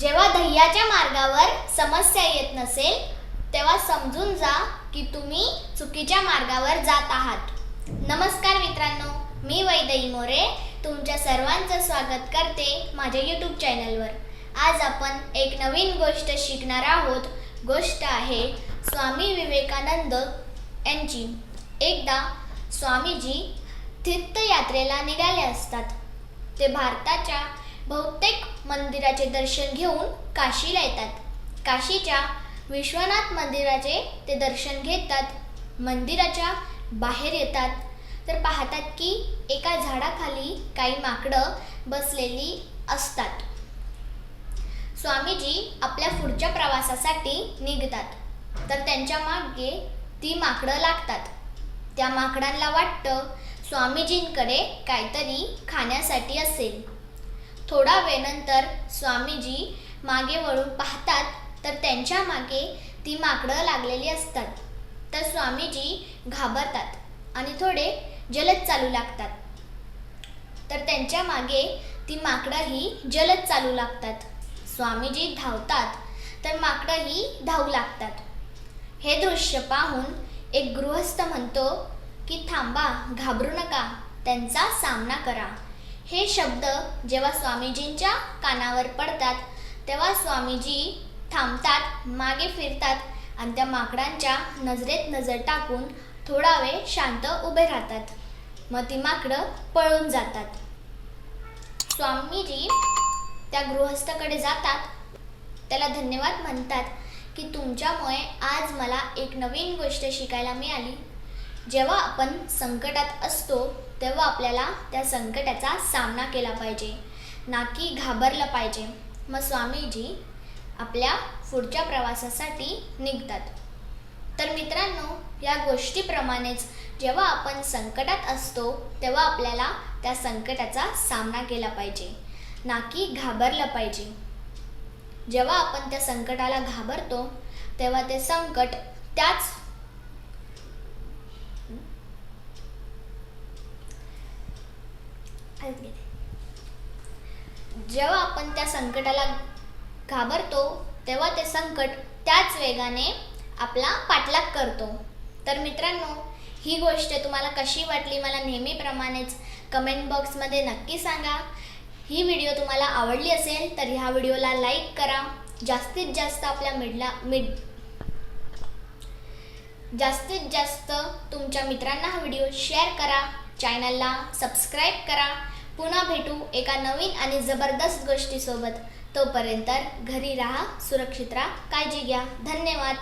जेव्हा ध्येयाच्या मार्गावर समस्या येत नसेल तेव्हा समजून जा की तुम्ही चुकीच्या मार्गावर जात आहात. नमस्कार मित्रांनो मी वैदई मोरे. तुमच्या सर्वांचं स्वागत करते माझ्या यूट्यूब चॅनलवर आज आपण एक नवीन गोष्ट शिकणार आहोत. गोष्ट आहे स्वामी विवेकानंद यांची. एकदा स्वामीजी तीर्थयात्रेला निघाले असतात. ते भारताच्या बहुतेक मंदिराचे दर्शन घेऊन काशीला येतात. काशीच्या विश्वनाथ मंदिराचे ते दर्शन घेतात. मंदिराच्या बाहेर येतात. तर पाहतात की एका झाडाखाली काही माकडं बसलेली असतात. स्वामीजी आपल्या पुढच्या प्रवासासाठी निघतात. तर त्यांच्या मागे ती माकडं लागतात. त्या माकडांना वाटतं स्वामीजींकडे काहीतरी खाण्यासाठी असेल. थोडा वेळनंतर स्वामीजी मागे वळून पाहतात तर त्यांच्या मागे ती माकडं लागलेली असतात. तर स्वामीजी घाबरतात आणि थोडे जलद चालू लागतात. तर त्यांच्या मागे ती माकडंही जलद चालू लागतात. स्वामीजी धावतात तर माकडंही धावू लागतात. हे दृश्य पाहून एक गृहस्थ म्हणतो की थांबा घाबरू नका. त्यांचा सामना करा. हे शब्द जेव्हा स्वामीजींच्या कानावर पडतात तेव्हा स्वामीजी थांबतात मागे फिरतात आणि त्या माकडांच्या नजरेत नजर टाकून थोडा वेळ शांत उभे राहतात. मग ती माकडं पळून जातात. स्वामीजी त्या गृहस्थाकडे जातात. त्याला धन्यवाद म्हणतात की तुमच्यामुळे आज मला एक नवीन गोष्ट शिकायला मिळाली. जेव्हा आपण संकटात असतो तेव्हा आपल्याला त्या संकटाचा सामना केला पाहिजे. ना की घाबरलं पाहिजे. मग स्वामीजी आपल्या पुढच्या प्रवासासाठी निघतात. तर मित्रांनो या गोष्टीप्रमाणेच जेव्हा आपण संकटात असतो तेव्हा आपल्याला त्या संकटाचा सामना केला पाहिजे. ना की घाबरलं पाहिजे. जेव्हा आपण त्या संकटाला घाबरतो तेव्हा ते संकट त्याच जेव्हा आपण त्या संकटाला घाबरतो तेव्हा ते संकट त्याच वेगाने आपला पाठलाग करतो. तर मित्रांनो ही गोष्ट तुम्हाला कशी वाटली मला नेहमीप्रमाणेच कमेंट बॉक्समध्ये नक्की सांगा. ही व्हिडिओ तुम्हाला आवडली असेल तर ह्या व्हिडिओला लाईक करा. जास्तीत जास्त आपल्या मिडला मिड जास्तीत जास्त तुमच्या मित्रांना हा व्हिडिओ शेअर करा. चॅनलला सबस्क्राईब करा. पुन्हा भेटू एका नवीन आणि जबरदस्त गोष्टीसोबत. तोपर्यंत घरी राहा सुरक्षित राहा काळजी घ्या. धन्यवाद.